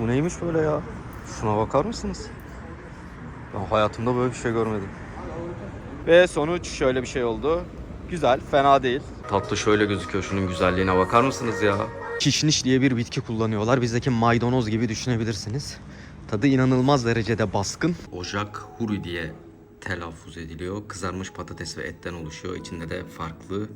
Bu neymiş böyle ya? Şuna bakar mısınız? Ben hayatımda böyle bir şey görmedim. Ve sonuç şöyle bir şey oldu. Güzel, fena değil. Tatlı şöyle gözüküyor. Şunun güzelliğine bakar mısınız ya? Kişniş diye bir bitki kullanıyorlar. Bizdeki maydanoz gibi düşünebilirsiniz. Tadı inanılmaz derecede baskın. Ocak huri diye telaffuz ediliyor. Kızarmış patates ve etten oluşuyor. İçinde de farklı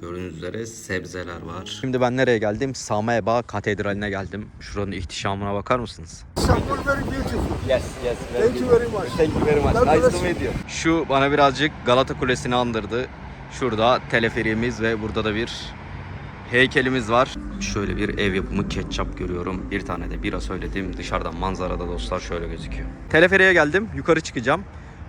gördüğünüz üzere sebzeler var. Şimdi ben nereye geldim? Sameba Katedrali'ne geldim. Şuranın ihtişamına bakar mısınız? Istanbul very beautiful. Yes, yes. Thank you very much. Thank you very much. Nice to you. meet you. Şu bana birazcık Galata Kulesi'ni andırdı. Şurada teleferimiz ve burada da bir heykelimiz var. Şöyle bir ev yapımı ketçap görüyorum. Bir tane de bira söyledim. Dışarıdan manzarada dostlar şöyle gözüküyor. Teleferiye geldim. Yukarı çıkacağım.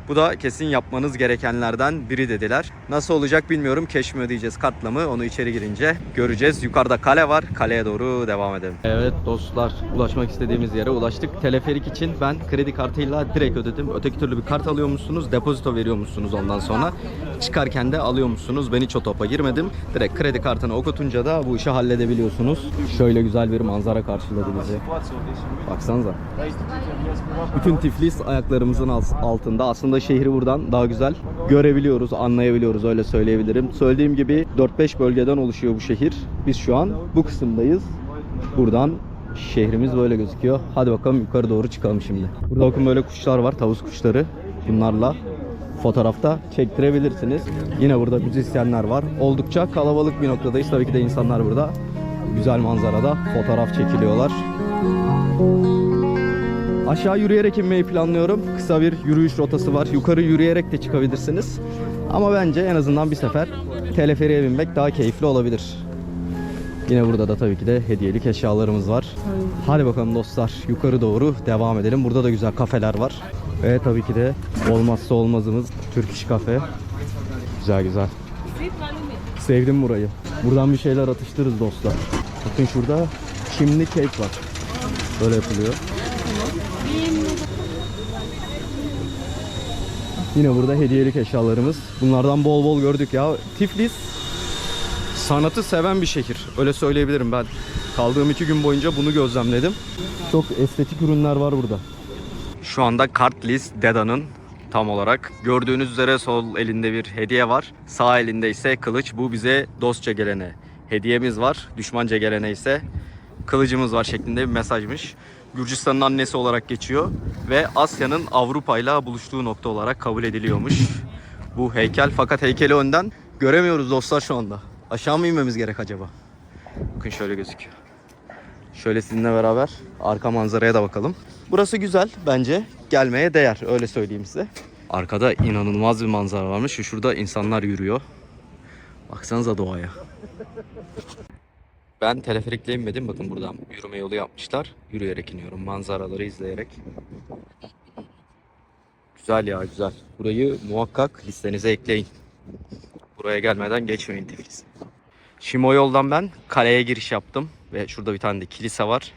Bu da kesin yapmanız gerekenlerden biri dediler. Nasıl olacak bilmiyorum. Keş mi ödeyeceğiz kartla mı? Onu içeri girince göreceğiz. Yukarıda kale var. Kaleye doğru devam edelim. Evet dostlar ulaşmak istediğimiz yere ulaştık. Teleferik için ben kredi kartıyla direkt ödedim. Öteki türlü bir kart alıyormuşsunuz. Depozito veriyormuşsunuz ondan sonra. Çıkarken de alıyormuşsunuz. Ben hiç o topa girmedim. Direkt kredi kartını okutunca da bu işi halledebiliyorsunuz. Şöyle güzel bir manzara karşıladı bizi. Baksanıza. Bütün Tiflis ayaklarımızın alt- altında. Aslında şehri buradan daha güzel görebiliyoruz, anlayabiliyoruz öyle söyleyebilirim. Söylediğim gibi 4-5 bölgeden oluşuyor bu şehir. Biz şu an bu kısımdayız. Buradan şehrimiz böyle gözüküyor. Hadi bakalım yukarı doğru çıkalım şimdi. Burada bakın böyle kuşlar var, tavus kuşları. Bunlarla fotoğrafta çektirebilirsiniz. Yine burada müzisyenler var. Oldukça kalabalık bir noktadayız. Tabii ki de insanlar burada güzel manzarada fotoğraf çekiliyorlar. Aşağı yürüyerek inmeyi planlıyorum. Kısa bir yürüyüş rotası var. Yukarı yürüyerek de çıkabilirsiniz. Ama bence en azından bir sefer teleferiye binmek daha keyifli olabilir. Yine burada da tabii ki de hediyelik eşyalarımız var. Hadi bakalım dostlar yukarı doğru devam edelim. Burada da güzel kafeler var. Ve tabii ki de olmazsa olmazımız Türk Kafe. Güzel güzel. Sevdim burayı. Buradan bir şeyler atıştırırız dostlar. Bakın şurada çimli kek var. Böyle yapılıyor. Yine burada hediyelik eşyalarımız. Bunlardan bol bol gördük ya. Tiflis sanatı seven bir şehir. Öyle söyleyebilirim ben. Kaldığım iki gün boyunca bunu gözlemledim. Çok estetik ürünler var burada. Şu anda Kartlis Deda'nın tam olarak gördüğünüz üzere sol elinde bir hediye var. Sağ elinde ise kılıç. Bu bize dostça gelene hediyemiz var. Düşmanca gelene ise kılıcımız var şeklinde bir mesajmış. Gürcistan'ın annesi olarak geçiyor ve Asya'nın Avrupa ile buluştuğu nokta olarak kabul ediliyormuş. Bu heykel fakat heykeli önden göremiyoruz dostlar şu anda. Aşağı mı inmemiz gerek acaba? Bakın şöyle gözüküyor. Şöyle sizinle beraber arka manzaraya da bakalım. Burası güzel bence. Gelmeye değer öyle söyleyeyim size. Arkada inanılmaz bir manzara varmış. Şu Şurada insanlar yürüyor. Baksanıza doğaya. Ben teleferikle inmedim. Bakın buradan yürüme yolu yapmışlar. Yürüyerek iniyorum. Manzaraları izleyerek. Güzel ya güzel. Burayı muhakkak listenize ekleyin. Buraya gelmeden geçmeyin Tiflis. Şimdi o yoldan ben kaleye giriş yaptım. Ve şurada bir tane de kilise var.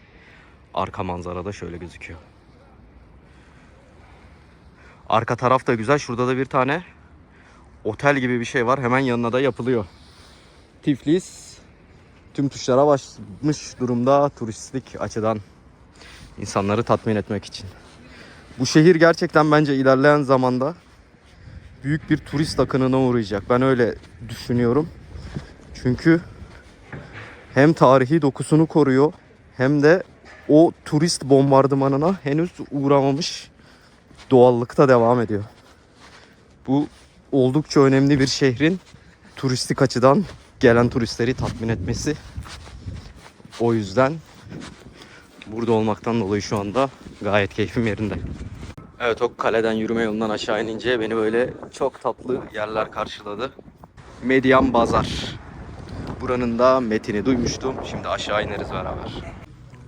Arka manzarada şöyle gözüküyor. Arka taraf da güzel. Şurada da bir tane otel gibi bir şey var. Hemen yanına da yapılıyor. Tiflis tüm tuşlara basmış durumda turistik açıdan insanları tatmin etmek için. Bu şehir gerçekten bence ilerleyen zamanda büyük bir turist akınına uğrayacak. Ben öyle düşünüyorum. Çünkü hem tarihi dokusunu koruyor hem de o turist bombardımanına henüz uğramamış doğallıkta devam ediyor. Bu oldukça önemli bir şehrin turistik açıdan gelen turistleri tatmin etmesi. O yüzden burada olmaktan dolayı şu anda gayet keyfim yerinde. Evet o kaleden yürüme yolundan aşağı inince beni böyle çok tatlı yerler karşıladı. Medyan Bazar. Buranın da metini duymuştum. Şimdi aşağı ineriz beraber.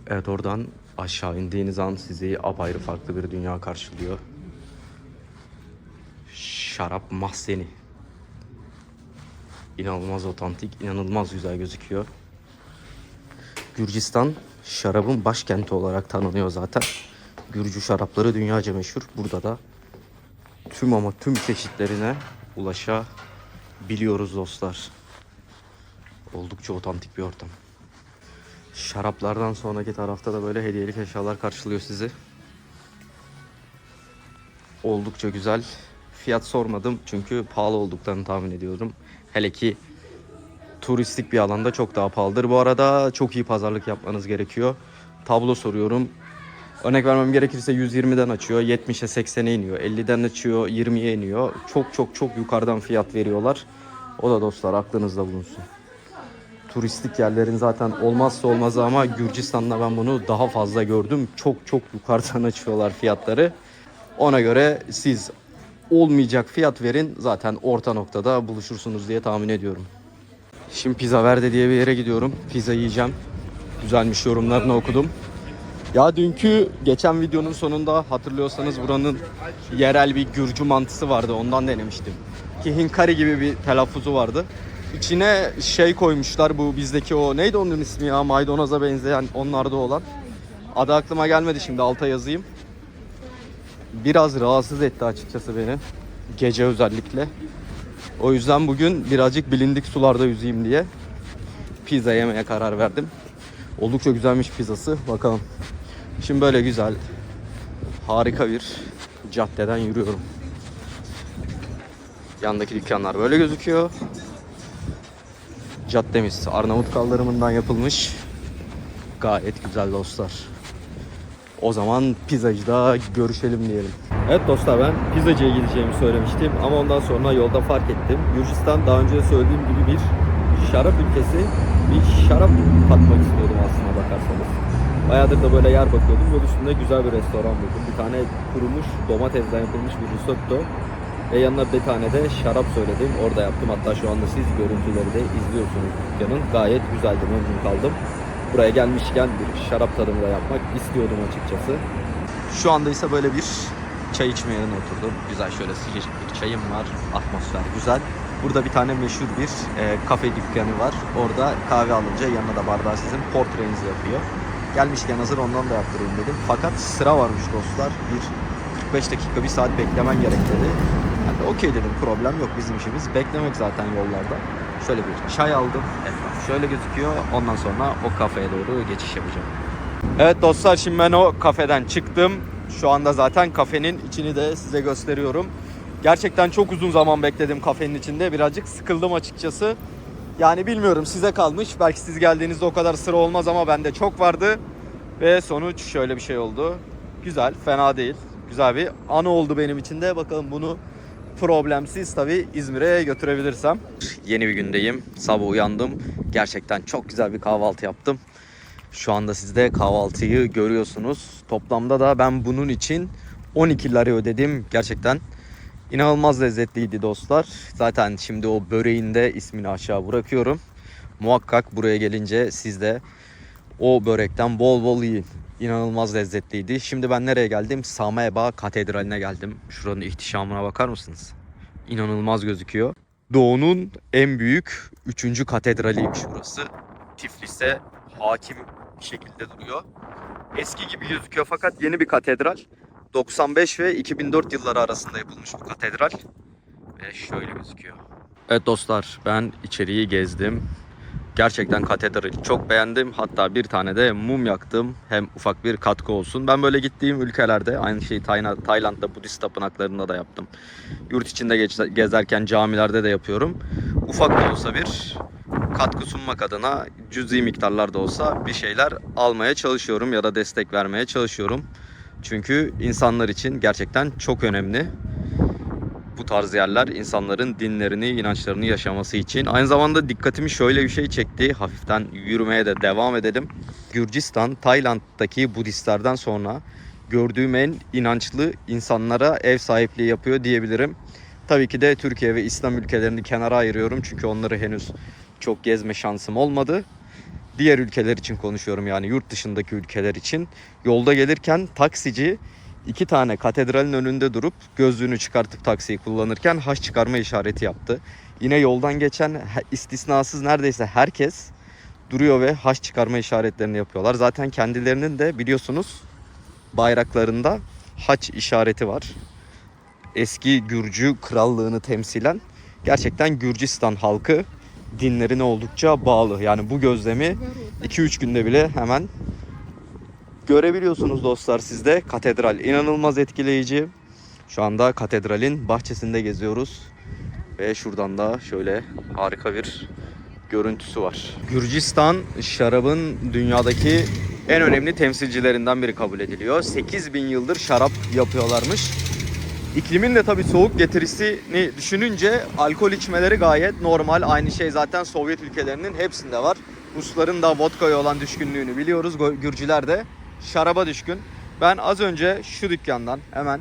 Evet oradan aşağı indiğiniz an sizi apayrı farklı bir dünya karşılıyor. Şarap mahzeni. İnanılmaz otantik, inanılmaz güzel gözüküyor. Gürcistan şarabın başkenti olarak tanınıyor zaten. Gürcü şarapları dünyaca meşhur. Burada da tüm ama tüm çeşitlerine ulaşabiliyoruz dostlar. Oldukça otantik bir ortam. Şaraplardan sonraki tarafta da böyle hediyelik eşyalar karşılıyor sizi. Oldukça güzel. Fiyat sormadım çünkü pahalı olduklarını tahmin ediyorum. Hele ki turistik bir alanda çok daha pahalıdır. Bu arada çok iyi pazarlık yapmanız gerekiyor. Tablo soruyorum. Örnek vermem gerekirse 120'den açıyor, 70'e 80'e iniyor, 50'den açıyor, 20'ye iniyor. Çok çok çok yukarıdan fiyat veriyorlar. O da dostlar aklınızda bulunsun. Turistik yerlerin zaten olmazsa olmazı ama Gürcistan'da ben bunu daha fazla gördüm. Çok çok yukarıdan açıyorlar fiyatları. Ona göre siz olmayacak fiyat verin zaten orta noktada buluşursunuz diye tahmin ediyorum. Şimdi Pizza Verde diye bir yere gidiyorum. Pizza yiyeceğim. Güzelmiş yorumlarını okudum. Ya dünkü geçen videonun sonunda hatırlıyorsanız buranın yerel bir Gürcü mantısı vardı. Ondan denemiştim. Ki hinkari gibi bir telaffuzu vardı. İçine şey koymuşlar bu bizdeki o neydi onun ismi ya maydanoza benzeyen onlarda olan. Adı aklıma gelmedi şimdi alta yazayım. Biraz rahatsız etti açıkçası beni. Gece özellikle. O yüzden bugün birazcık bilindik sularda yüzeyim diye pizza yemeye karar verdim. Oldukça güzelmiş pizzası. Bakalım. Şimdi böyle güzel, harika bir caddeden yürüyorum. Yandaki dükkanlar böyle gözüküyor. Caddemiz Arnavut kaldırımından yapılmış. Gayet güzel dostlar. O zaman pizzacıda görüşelim diyelim. Evet dostlar ben pizzacıya gideceğimi söylemiştim ama ondan sonra yolda fark ettim. Gürcistan daha önce söylediğim gibi bir şarap ülkesi. Bir şarap tatmak istiyordum aslına bakarsanız. Bayağıdır da böyle yer bakıyordum. Yol üstünde güzel bir restoran buldum. Bir tane kurumuş domatesden yapılmış bir risotto. Ve yanına bir tane de şarap söyledim. Orada yaptım. Hatta şu anda siz görüntüleri de izliyorsunuz dükkanın. Gayet güzeldi. Memnun kaldım. Buraya gelmişken bir şarap tadımı da yapmak istiyordum açıkçası. Şu anda ise böyle bir çay içme yerine oturdum. Güzel şöyle sıcacık bir çayım var. Atmosfer güzel. Burada bir tane meşhur bir e, kafe dükkanı var. Orada kahve alınca yanına da bardağı sizin portreinizi yapıyor. Gelmişken hazır ondan da yaptırayım dedim. Fakat sıra varmış dostlar. Bir 45 dakika, bir saat beklemen gerek dedi. De okey dedim problem yok bizim işimiz. Beklemek zaten yollarda. Şöyle bir çay aldım. Etraf şöyle gözüküyor. Ondan sonra o kafeye doğru geçiş yapacağım. Evet dostlar şimdi ben o kafeden çıktım. Şu anda zaten kafenin içini de size gösteriyorum. Gerçekten çok uzun zaman bekledim kafenin içinde. Birazcık sıkıldım açıkçası. Yani bilmiyorum size kalmış. Belki siz geldiğinizde o kadar sıra olmaz ama bende çok vardı. Ve sonuç şöyle bir şey oldu. Güzel, fena değil. Güzel bir anı oldu benim için de. Bakalım bunu problemsiz tabii İzmir'e götürebilirsem. Yeni bir gündeyim. Sabah uyandım. Gerçekten çok güzel bir kahvaltı yaptım. Şu anda siz de kahvaltıyı görüyorsunuz. Toplamda da ben bunun için 12 lira ödedim. Gerçekten inanılmaz lezzetliydi dostlar. Zaten şimdi o böreğin de ismini aşağı bırakıyorum. Muhakkak buraya gelince siz de o börekten bol bol yiyin. İnanılmaz lezzetliydi. Şimdi ben nereye geldim? Sameba Katedrali'ne geldim. Şuranın ihtişamına bakar mısınız? İnanılmaz gözüküyor. Doğu'nun en büyük 3. katedraliymiş burası. Tiflis'e hakim bir şekilde duruyor. Eski gibi gözüküyor fakat yeni bir katedral. 95 ve 2004 yılları arasında yapılmış bu katedral. Ve şöyle gözüküyor. Evet dostlar ben içeriği gezdim. Gerçekten katedrali çok beğendim. Hatta bir tane de mum yaktım. Hem ufak bir katkı olsun. Ben böyle gittiğim ülkelerde aynı şeyi Tayland'da Budist tapınaklarında da yaptım. Yurt içinde gezerken camilerde de yapıyorum. Ufak da olsa bir katkı sunmak adına cüzi miktarlarda olsa bir şeyler almaya çalışıyorum ya da destek vermeye çalışıyorum. Çünkü insanlar için gerçekten çok önemli bu tarz yerler insanların dinlerini, inançlarını yaşaması için. Aynı zamanda dikkatimi şöyle bir şey çekti. Hafiften yürümeye de devam edelim. Gürcistan, Tayland'daki Budistlerden sonra gördüğüm en inançlı insanlara ev sahipliği yapıyor diyebilirim. Tabii ki de Türkiye ve İslam ülkelerini kenara ayırıyorum. Çünkü onları henüz çok gezme şansım olmadı. Diğer ülkeler için konuşuyorum yani yurt dışındaki ülkeler için. Yolda gelirken taksici iki tane katedralin önünde durup gözlüğünü çıkartıp taksiyi kullanırken haç çıkarma işareti yaptı. Yine yoldan geçen istisnasız neredeyse herkes duruyor ve haç çıkarma işaretlerini yapıyorlar. Zaten kendilerinin de biliyorsunuz bayraklarında haç işareti var. Eski Gürcü krallığını temsilen gerçekten Gürcistan halkı dinlerine oldukça bağlı. Yani bu gözlemi 2-3 günde bile hemen görebiliyorsunuz dostlar sizde. Katedral inanılmaz etkileyici. Şu anda katedralin bahçesinde geziyoruz. Ve şuradan da şöyle harika bir görüntüsü var. Gürcistan şarabın dünyadaki en önemli temsilcilerinden biri kabul ediliyor. 8000 yıldır şarap yapıyorlarmış. İklimin de tabii soğuk getirisini düşününce alkol içmeleri gayet normal. Aynı şey zaten Sovyet ülkelerinin hepsinde var. Rusların da vodka'ya olan düşkünlüğünü biliyoruz. Gürcüler de şaraba düşkün. Ben az önce şu dükkandan hemen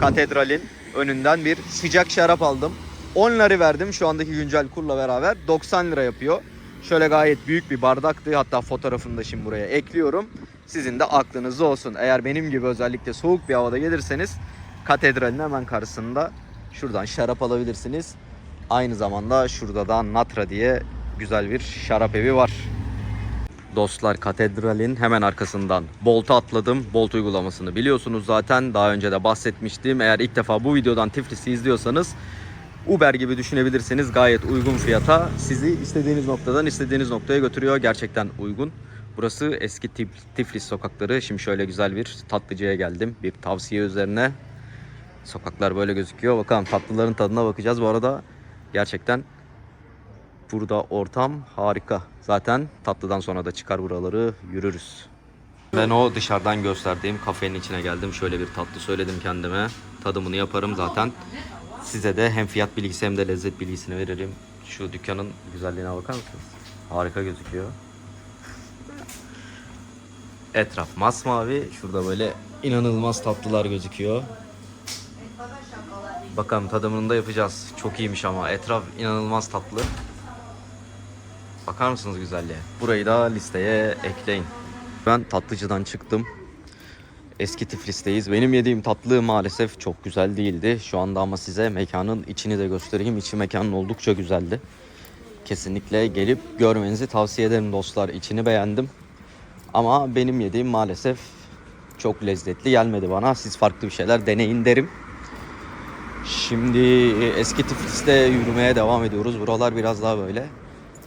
katedralin önünden bir sıcak şarap aldım. 10 lira verdim şu andaki güncel kurla beraber 90 lira yapıyor. Şöyle gayet büyük bir bardaktı. Hatta fotoğrafını da şimdi buraya ekliyorum. Sizin de aklınızda olsun. Eğer benim gibi özellikle soğuk bir havada gelirseniz katedralin hemen karşısında şuradan şarap alabilirsiniz. Aynı zamanda şurada da Natra diye güzel bir şarap evi var. Dostlar katedralin hemen arkasından Bolt'a atladım. Bolt uygulamasını biliyorsunuz zaten. Daha önce de bahsetmiştim. Eğer ilk defa bu videodan Tiflis'i izliyorsanız Uber gibi düşünebilirsiniz. Gayet uygun fiyata sizi istediğiniz noktadan istediğiniz noktaya götürüyor. Gerçekten uygun. Burası eski Tif- Tiflis sokakları. Şimdi şöyle güzel bir tatlıcıya geldim. Bir tavsiye üzerine. Sokaklar böyle gözüküyor. Bakalım tatlıların tadına bakacağız. Bu arada gerçekten burada ortam harika. Zaten tatlıdan sonra da çıkar buraları yürürüz. Ben o dışarıdan gösterdiğim kafenin içine geldim. Şöyle bir tatlı söyledim kendime. Tadımını yaparım zaten. Size de hem fiyat bilgisi hem de lezzet bilgisini veririm. Şu dükkanın güzelliğine bakar mısınız? Harika gözüküyor. Etraf masmavi. Şurada böyle inanılmaz tatlılar gözüküyor. Bakalım tadımını da yapacağız. Çok iyiymiş ama etraf inanılmaz tatlı. Bakar mısınız güzelliğe? Burayı da listeye ekleyin. Ben tatlıcıdan çıktım. Eski Tiflis'teyiz. Benim yediğim tatlı maalesef çok güzel değildi. Şu anda ama size mekanın içini de göstereyim. İçi mekanın oldukça güzeldi. Kesinlikle gelip görmenizi tavsiye ederim dostlar. İçini beğendim. Ama benim yediğim maalesef çok lezzetli gelmedi bana. Siz farklı bir şeyler deneyin derim. Şimdi eski Tiflis'te yürümeye devam ediyoruz. Buralar biraz daha böyle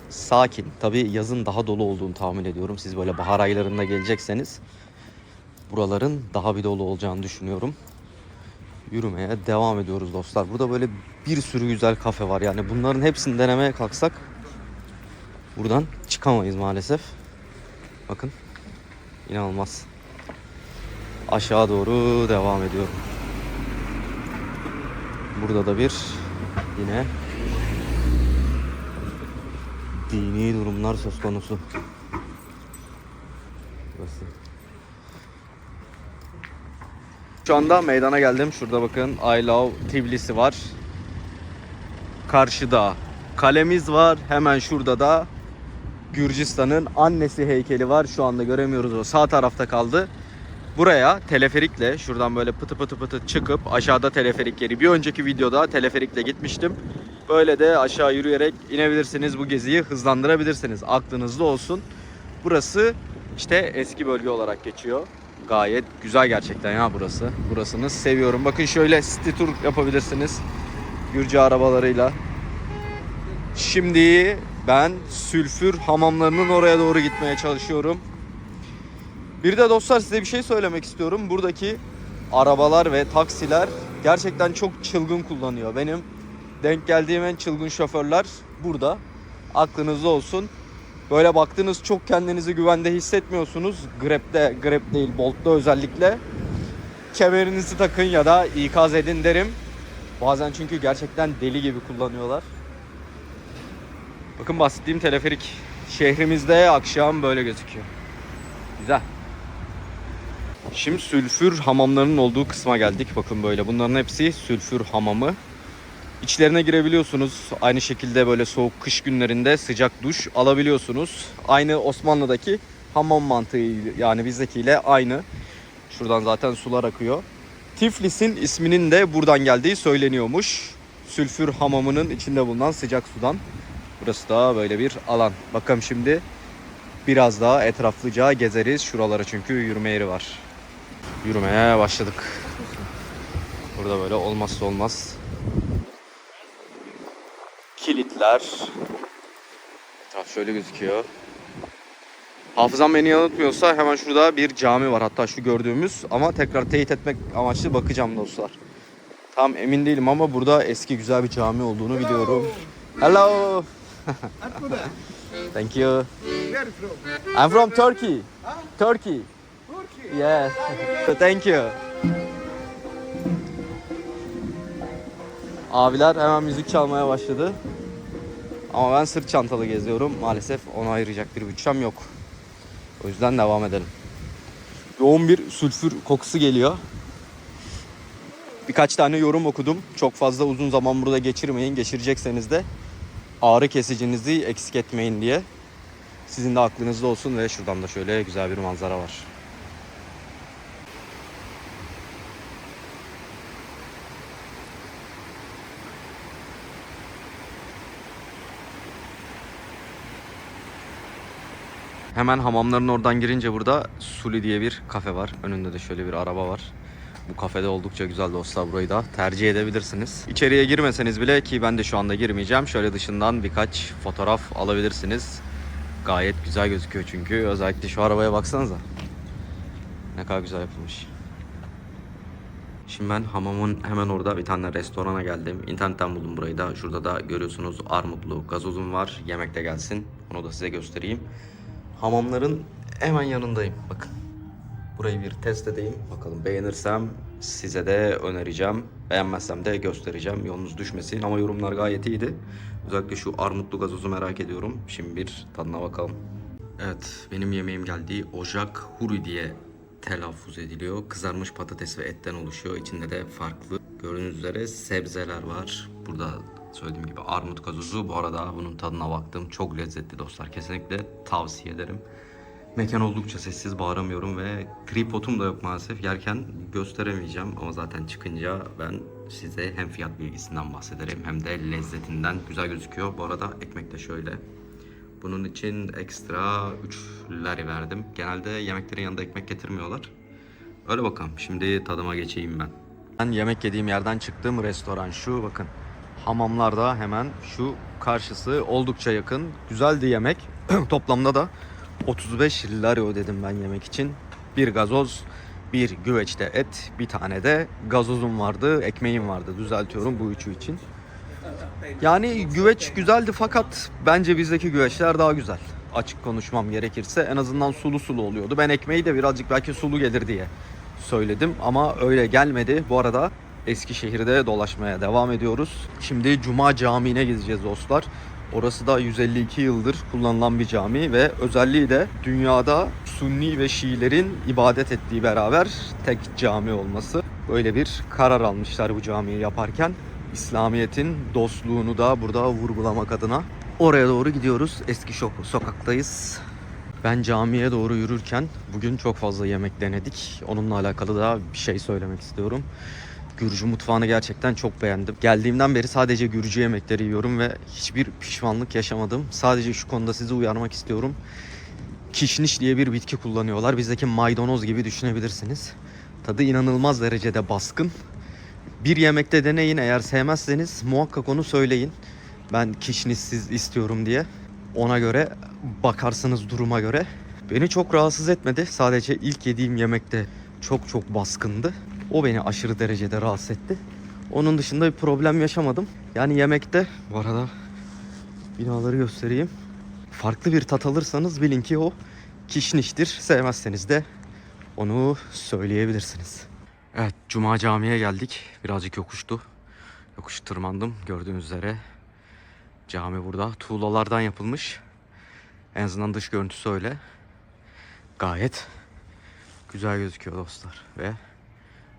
sakin. Tabii yazın daha dolu olduğunu tahmin ediyorum. Siz böyle bahar aylarında gelecekseniz buraların daha bir dolu olacağını düşünüyorum. Yürümeye devam ediyoruz dostlar. Burada böyle bir sürü güzel kafe var. Yani bunların hepsini denemeye kalksak buradan çıkamayız maalesef. Bakın inanılmaz. Aşağı doğru devam ediyorum. Burada da bir yine dini durumlar söz konusu. Burası. Şu anda meydana geldim. Şurada bakın I Love Tbilisi var. Karşıda kalemiz var. Hemen şurada da Gürcistan'ın annesi heykeli var. Şu anda göremiyoruz o sağ tarafta kaldı. Buraya teleferikle şuradan böyle pıtı pıtı pıtı çıkıp aşağıda teleferik yeri. Bir önceki videoda teleferikle gitmiştim. Böyle de aşağı yürüyerek inebilirsiniz. Bu geziyi hızlandırabilirsiniz. Aklınızda olsun. Burası işte eski bölge olarak geçiyor. Gayet güzel gerçekten ya burası. Burasını seviyorum. Bakın şöyle city tour yapabilirsiniz. Gürcü arabalarıyla. Şimdi ben sülfür hamamlarının oraya doğru gitmeye çalışıyorum. Bir de dostlar size bir şey söylemek istiyorum. Buradaki arabalar ve taksiler gerçekten çok çılgın kullanıyor. Benim denk geldiğim en çılgın şoförler burada. Aklınızda olsun. Böyle baktınız çok kendinizi güvende hissetmiyorsunuz. Grab'de, Grab değil Bolt'ta özellikle. Kemerinizi takın ya da ikaz edin derim. Bazen çünkü gerçekten deli gibi kullanıyorlar. Bakın bahsettiğim teleferik şehrimizde akşam böyle gözüküyor. Güzel. Şimdi sülfür hamamlarının olduğu kısma geldik. Bakın böyle bunların hepsi sülfür hamamı. İçlerine girebiliyorsunuz. Aynı şekilde böyle soğuk kış günlerinde sıcak duş alabiliyorsunuz. Aynı Osmanlı'daki hamam mantığı yani bizdekiyle aynı. Şuradan zaten sular akıyor. Tiflis'in isminin de buradan geldiği söyleniyormuş. Sülfür hamamının içinde bulunan sıcak sudan. Burası da böyle bir alan. Bakalım şimdi biraz daha etraflıca gezeriz. Şuralara çünkü yürüme yeri var. Yürümeye başladık. Burada böyle olmazsa olmaz kilitler, Etraf şöyle gözüküyor. Hafızam beni yanıltmıyorsa hemen şurada bir cami var. Hatta şu gördüğümüz ama tekrar teyit etmek amaçlı bakacağım dostlar. Tam emin değilim ama burada eski güzel bir cami olduğunu biliyorum. Hello. Thank you. Where from? I'm from Turkey. Turkey. Turkey. Yes. Thank you. Abiler hemen müzik çalmaya başladı. Ama ben sırt çantalı geziyorum. Maalesef ona ayıracak bir bütçem yok. O yüzden devam edelim. Yoğun bir sülfür kokusu geliyor. Birkaç tane yorum okudum. Çok fazla uzun zaman burada geçirmeyin. Geçirecekseniz de ağrı kesicinizi eksik etmeyin diye. Sizin de aklınızda olsun ve şuradan da şöyle güzel bir manzara var. Hemen hamamların oradan girince burada Suli diye bir kafe var. Önünde de şöyle bir araba var. Bu kafede oldukça güzel dostlar burayı da tercih edebilirsiniz. İçeriye girmeseniz bile ki ben de şu anda girmeyeceğim. Şöyle dışından birkaç fotoğraf alabilirsiniz. Gayet güzel gözüküyor çünkü. Özellikle şu arabaya baksanıza. Ne kadar güzel yapılmış. Şimdi ben hamamın hemen orada bir tane restorana geldim. İnternetten buldum burayı da. Şurada da görüyorsunuz armutlu gazozum var. Yemek de gelsin. Onu da size göstereyim. Hamamların hemen yanındayım. Bakın. Burayı bir test edeyim. Bakalım beğenirsem size de önereceğim. Beğenmezsem de göstereceğim. Yolunuz düşmesin ama yorumlar gayet iyiydi. Özellikle şu armutlu gazozu merak ediyorum. Şimdi bir tadına bakalım. Evet benim yemeğim geldi. Ocak huri diye telaffuz ediliyor. Kızarmış patates ve etten oluşuyor. İçinde de farklı gördüğünüz üzere sebzeler var. Burada söylediğim gibi armut gazozu. Bu arada bunun tadına baktım. Çok lezzetli dostlar. Kesinlikle tavsiye ederim. Mekan oldukça sessiz bağıramıyorum ve tripodum da yok maalesef. Yerken gösteremeyeceğim ama zaten çıkınca ben size hem fiyat bilgisinden bahsederim hem de lezzetinden güzel gözüküyor. Bu arada ekmek de şöyle. Bunun için ekstra 3 lari verdim. Genelde yemeklerin yanında ekmek getirmiyorlar. Öyle bakalım. Şimdi tadıma geçeyim ben. Ben yemek yediğim yerden çıktığım restoran şu bakın. Hamamlarda hemen şu karşısı oldukça yakın. Güzeldi yemek. Toplamda da 35 lari ödedim ben yemek için. Bir gazoz, bir güveçte et, bir tane de gazozum vardı, ekmeğim vardı. Düzeltiyorum bu üçü için. Yani güveç güzeldi fakat bence bizdeki güveçler daha güzel. Açık konuşmam gerekirse en azından sulu sulu oluyordu. Ben ekmeği de birazcık belki sulu gelir diye söyledim ama öyle gelmedi. Bu arada Eskişehir'de dolaşmaya devam ediyoruz. Şimdi Cuma Camii'ne gideceğiz dostlar. Orası da 152 yıldır kullanılan bir cami ve özelliği de dünyada Sunni ve Şiilerin ibadet ettiği beraber tek cami olması. Böyle bir karar almışlar bu camiyi yaparken. İslamiyet'in dostluğunu da burada vurgulamak adına. Oraya doğru gidiyoruz. Eski şok sokaktayız. Ben camiye doğru yürürken bugün çok fazla yemek denedik. Onunla alakalı da bir şey söylemek istiyorum. Gürcü mutfağını gerçekten çok beğendim. Geldiğimden beri sadece Gürcü yemekleri yiyorum ve hiçbir pişmanlık yaşamadım. Sadece şu konuda sizi uyarmak istiyorum. Kişniş diye bir bitki kullanıyorlar. Bizdeki maydanoz gibi düşünebilirsiniz. Tadı inanılmaz derecede baskın. Bir yemekte deneyin eğer sevmezseniz muhakkak onu söyleyin. Ben kişnişsiz istiyorum diye. Ona göre bakarsınız duruma göre. Beni çok rahatsız etmedi. Sadece ilk yediğim yemekte çok çok baskındı. O beni aşırı derecede rahatsız etti. Onun dışında bir problem yaşamadım. Yani yemekte bu arada binaları göstereyim. Farklı bir tat alırsanız bilin ki o kişniştir. Sevmezseniz de onu söyleyebilirsiniz. Evet, Cuma Camii'ye geldik. Birazcık yokuştu. Yokuş tırmandım gördüğünüz üzere. Cami burada. Tuğlalardan yapılmış. En azından dış görüntüsü öyle. Gayet güzel gözüküyor dostlar. Ve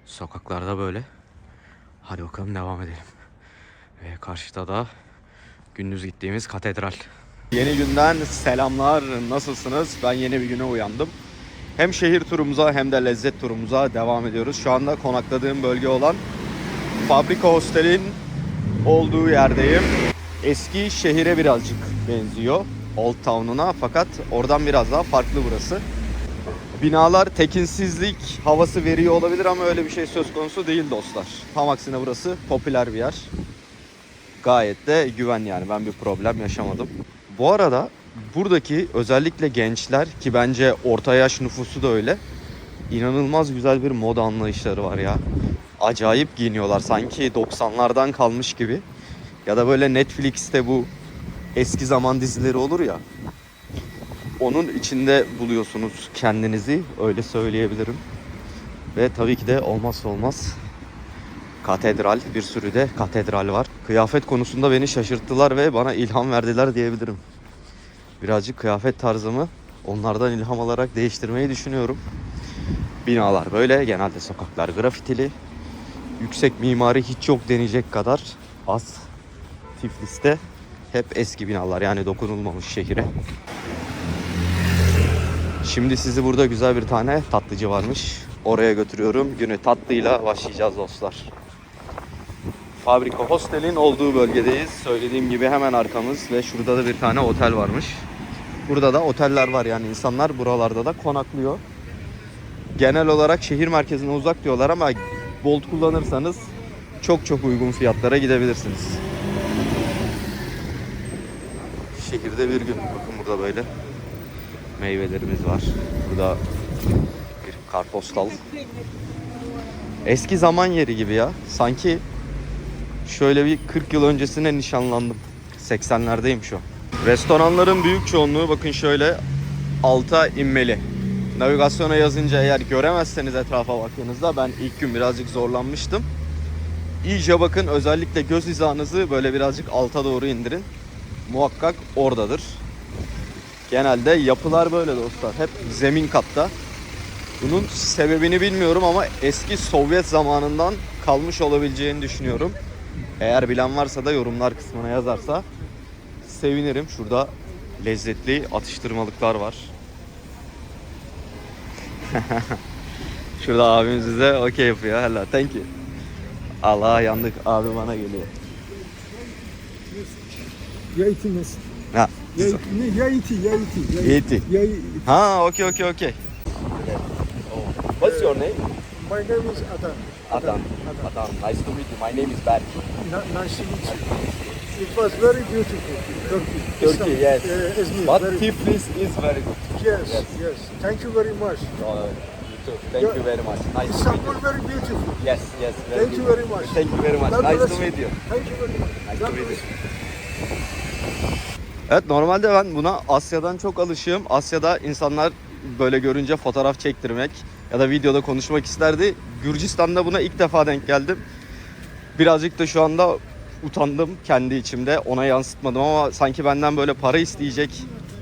sokaklarda böyle. Hadi bakalım devam edelim. Ve karşıda da gündüz gittiğimiz katedral. Yeni günden selamlar. Nasılsınız? Ben yeni bir güne uyandım. Hem şehir turumuza hem de lezzet turumuza devam ediyoruz. Şu anda konakladığım bölge olan Fabrika Hostel'in olduğu yerdeyim. Eski şehire birazcık benziyor. Old Town'una fakat oradan biraz daha farklı burası. Binalar tekinsizlik havası veriyor olabilir ama öyle bir şey söz konusu değil dostlar. Tam aksine burası popüler bir yer. Gayet de güven yani ben bir problem yaşamadım. Bu arada buradaki özellikle gençler ki bence orta yaş nüfusu da öyle. inanılmaz güzel bir moda anlayışları var ya. Acayip giyiniyorlar sanki 90'lardan kalmış gibi. Ya da böyle Netflix'te bu eski zaman dizileri olur ya. Onun içinde buluyorsunuz kendinizi öyle söyleyebilirim. Ve tabii ki de olmazsa olmaz katedral bir sürü de katedral var. Kıyafet konusunda beni şaşırttılar ve bana ilham verdiler diyebilirim. Birazcık kıyafet tarzımı onlardan ilham alarak değiştirmeyi düşünüyorum. Binalar böyle genelde sokaklar grafitili. Yüksek mimari hiç yok denecek kadar az Tiflis'te hep eski binalar yani dokunulmamış şehire. Şimdi sizi burada güzel bir tane tatlıcı varmış. Oraya götürüyorum. Günü tatlıyla başlayacağız dostlar. Fabrika Hostel'in olduğu bölgedeyiz. Söylediğim gibi hemen arkamız ve şurada da bir tane otel varmış. Burada da oteller var yani insanlar buralarda da konaklıyor. Genel olarak şehir merkezine uzak diyorlar ama Bolt kullanırsanız çok çok uygun fiyatlara gidebilirsiniz. Şehirde bir gün. Bakın burada böyle meyvelerimiz var. Burada bir kartpostal. Eski zaman yeri gibi ya. Sanki şöyle bir 40 yıl öncesine nişanlandım. 80'lerdeyim şu an. Restoranların büyük çoğunluğu bakın şöyle alta inmeli. Navigasyona yazınca eğer göremezseniz etrafa baktığınızda ben ilk gün birazcık zorlanmıştım. İyice bakın özellikle göz hizanızı böyle birazcık alta doğru indirin. Muhakkak oradadır. Genelde yapılar böyle dostlar. Hep zemin katta. Bunun sebebini bilmiyorum ama eski Sovyet zamanından kalmış olabileceğini düşünüyorum. Eğer bilen varsa da yorumlar kısmına yazarsa sevinirim. Şurada lezzetli atıştırmalıklar var. Şurada abimiz bize okey yapıyor. Hello, thank you. Allah yandık. Abi bana geliyor. Yaiti nasıl? Ha. Yaiti, ne? Yaiti, Yaiti. Yaiti. Yaiti. Ha, okay, okay, okay. What's your name? My name is Adam. Adam. Adam. Nice to meet you. My name is Berk. Nice to meet you. It was very beautiful. Turkey. Turkey, Istanbul, yes. Uh, Izmir. But very, Tiflis is very good. yes, yes. yes, Thank you very much. You too. Thank Yeah. you very much. Nice to meet Istanbul you. very beautiful. Yes, yes. Very Thank you good. very much. Thank you very much. God Nice bless to meet you. Thank you very much. Nice God to meet you. Evet normalde ben buna Asya'dan çok alışığım. Asya'da insanlar böyle görünce fotoğraf çektirmek ya da videoda konuşmak isterdi. Gürcistan'da buna ilk defa denk geldim. Birazcık da şu anda utandım kendi içimde. Ona yansıtmadım ama sanki benden böyle para isteyecek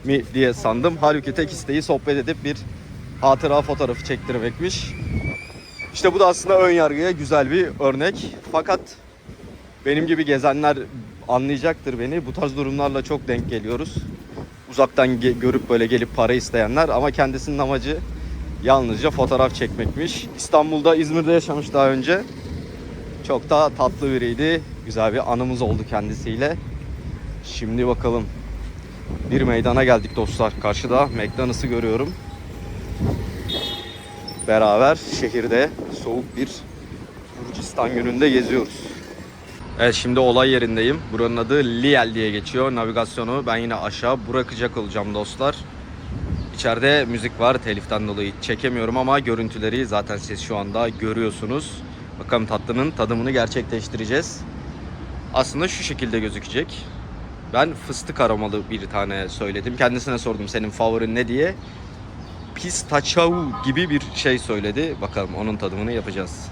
mi diye sandım. Halbuki tek isteği sohbet edip bir hatıra fotoğrafı çektirmekmiş. İşte bu da aslında ön yargıya güzel bir örnek. Fakat benim gibi gezenler anlayacaktır beni. Bu tarz durumlarla çok denk geliyoruz. Uzaktan ge- görüp böyle gelip para isteyenler ama kendisinin amacı yalnızca fotoğraf çekmekmiş. İstanbul'da, İzmir'de yaşamış daha önce. Çok da tatlı biriydi. Güzel bir anımız oldu kendisiyle. Şimdi bakalım. Bir meydana geldik dostlar. Karşıda McDonald's'ı görüyorum. Beraber şehirde soğuk bir Gürcistan gününde geziyoruz. Evet şimdi olay yerindeyim. Buranın adı Liel diye geçiyor. Navigasyonu ben yine aşağı bırakacak olacağım dostlar. İçeride müzik var. Teliften dolayı çekemiyorum ama görüntüleri zaten siz şu anda görüyorsunuz. Bakalım tatlının tadımını gerçekleştireceğiz. Aslında şu şekilde gözükecek. Ben fıstık aromalı bir tane söyledim. Kendisine sordum senin favorin ne diye. Pistachio gibi bir şey söyledi. Bakalım onun tadımını yapacağız.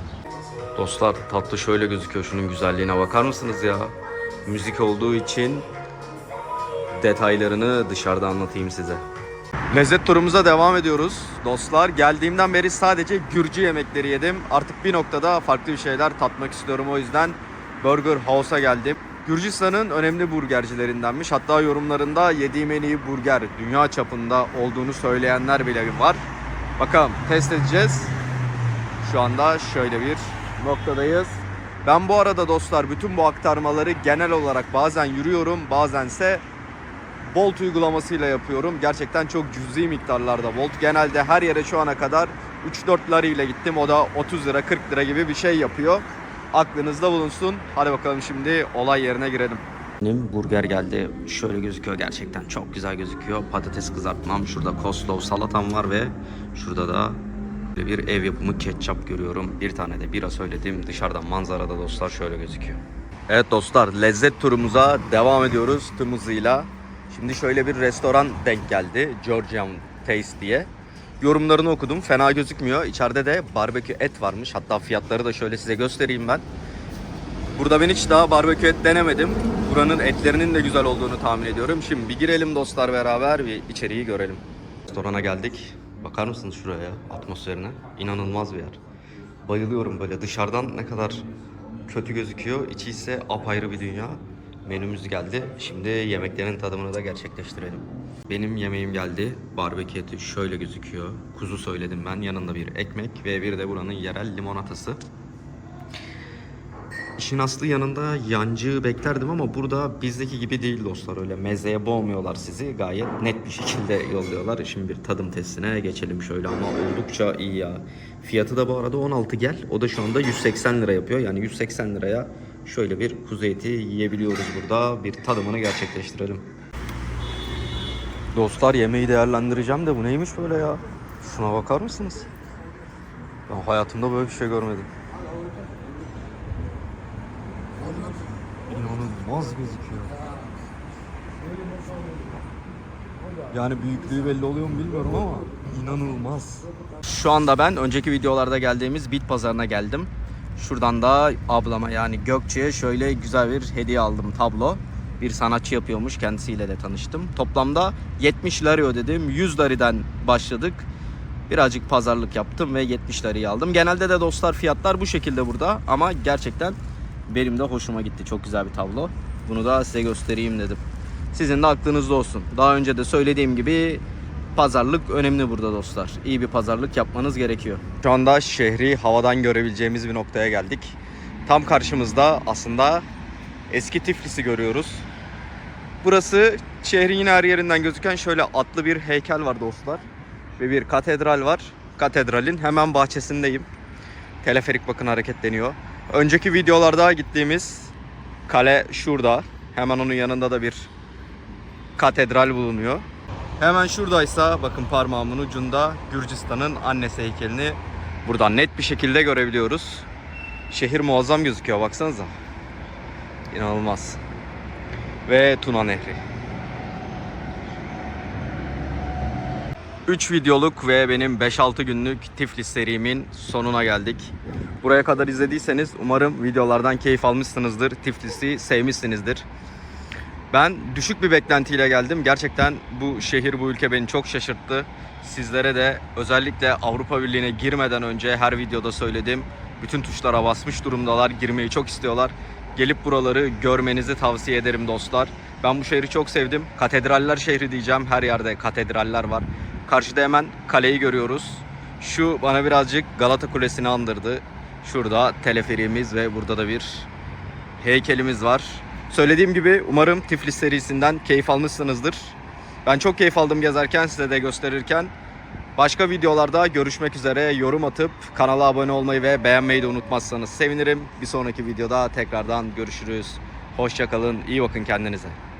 Dostlar tatlı şöyle gözüküyor. Şunun güzelliğine bakar mısınız ya? Müzik olduğu için detaylarını dışarıda anlatayım size. Lezzet turumuza devam ediyoruz. Dostlar geldiğimden beri sadece Gürcü yemekleri yedim. Artık bir noktada farklı bir şeyler tatmak istiyorum. O yüzden Burger House'a geldim. Gürcistan'ın önemli burgercilerindenmiş. Hatta yorumlarında yediğim en iyi burger dünya çapında olduğunu söyleyenler bile var. Bakalım test edeceğiz. Şu anda şöyle bir noktadayız. Ben bu arada dostlar bütün bu aktarmaları genel olarak bazen yürüyorum bazense Bolt uygulamasıyla yapıyorum. Gerçekten çok cüzi miktarlarda Bolt. Genelde her yere şu ana kadar 3-4 lari ile gittim. O da 30 lira 40 lira gibi bir şey yapıyor. Aklınızda bulunsun. Hadi bakalım şimdi olay yerine girelim. Benim burger geldi. Şöyle gözüküyor gerçekten. Çok güzel gözüküyor. Patates kızartmam. Şurada coleslaw salatam var ve şurada da bir ev yapımı ketçap görüyorum. Bir tane de bira söyledim. Dışarıdan manzarada dostlar şöyle gözüküyor. Evet dostlar lezzet turumuza devam ediyoruz tüm hızıyla. Şimdi şöyle bir restoran denk geldi. Georgian Taste diye. Yorumlarını okudum. Fena gözükmüyor. İçeride de barbekü et varmış. Hatta fiyatları da şöyle size göstereyim ben. Burada ben hiç daha barbekü et denemedim. Buranın etlerinin de güzel olduğunu tahmin ediyorum. Şimdi bir girelim dostlar beraber bir içeriği görelim. Restorana geldik. Bakar mısınız şuraya atmosferine? İnanılmaz bir yer. Bayılıyorum böyle dışarıdan ne kadar kötü gözüküyor. İçi ise apayrı bir dünya. Menümüz geldi. Şimdi yemeklerin tadımını da gerçekleştirelim. Benim yemeğim geldi. Barbekü eti şöyle gözüküyor. Kuzu söyledim ben. Yanında bir ekmek ve bir de buranın yerel limonatası. İşin aslı yanında yancı beklerdim ama burada bizdeki gibi değil dostlar. Öyle mezeye boğmuyorlar sizi. Gayet net bir şekilde yolluyorlar. Şimdi bir tadım testine geçelim şöyle ama oldukça iyi ya. Fiyatı da bu arada 16 gel. O da şu anda 180 lira yapıyor. Yani 180 liraya şöyle bir kuzu eti yiyebiliyoruz burada. Bir tadımını gerçekleştirelim. Dostlar yemeği değerlendireceğim de bu neymiş böyle ya? Şuna bakar mısınız? Ben hayatımda böyle bir şey görmedim. İnanılmaz gözüküyor. Yani büyüklüğü belli oluyor mu bilmiyorum ama inanılmaz. Şu anda ben önceki videolarda geldiğimiz bit pazarına geldim. Şuradan da ablama yani Gökçe'ye şöyle güzel bir hediye aldım tablo. Bir sanatçı yapıyormuş kendisiyle de tanıştım. Toplamda 70 lari ödedim. 100 lariden başladık. Birazcık pazarlık yaptım ve 70 lirayı aldım. Genelde de dostlar fiyatlar bu şekilde burada ama gerçekten benim de hoşuma gitti. Çok güzel bir tablo. Bunu da size göstereyim dedim. Sizin de aklınızda olsun. Daha önce de söylediğim gibi pazarlık önemli burada dostlar. İyi bir pazarlık yapmanız gerekiyor. Şu anda şehri havadan görebileceğimiz bir noktaya geldik. Tam karşımızda aslında eski Tiflis'i görüyoruz. Burası şehrin yine her yerinden gözüken şöyle atlı bir heykel var dostlar. Ve bir katedral var. Katedralin hemen bahçesindeyim. Teleferik bakın hareketleniyor. Önceki videolarda gittiğimiz kale şurada. Hemen onun yanında da bir katedral bulunuyor. Hemen şuradaysa bakın parmağımın ucunda Gürcistan'ın annesi heykelini buradan net bir şekilde görebiliyoruz. Şehir muazzam gözüküyor baksanıza. İnanılmaz. Ve Tuna Nehri. 3 videoluk ve benim 5-6 günlük Tiflis serimin sonuna geldik. Buraya kadar izlediyseniz umarım videolardan keyif almışsınızdır. Tiflis'i sevmişsinizdir. Ben düşük bir beklentiyle geldim. Gerçekten bu şehir, bu ülke beni çok şaşırttı. Sizlere de özellikle Avrupa Birliği'ne girmeden önce her videoda söyledim. Bütün tuşlara basmış durumdalar. Girmeyi çok istiyorlar. Gelip buraları görmenizi tavsiye ederim dostlar. Ben bu şehri çok sevdim. Katedraller şehri diyeceğim. Her yerde katedraller var. Karşıda hemen kaleyi görüyoruz. Şu bana birazcık Galata Kulesi'ni andırdı. Şurada teleferiğimiz ve burada da bir heykelimiz var. Söylediğim gibi umarım Tiflis serisinden keyif almışsınızdır. Ben çok keyif aldım gezerken size de gösterirken. Başka videolarda görüşmek üzere. Yorum atıp kanala abone olmayı ve beğenmeyi de unutmazsanız sevinirim. Bir sonraki videoda tekrardan görüşürüz. Hoşçakalın. iyi bakın kendinize.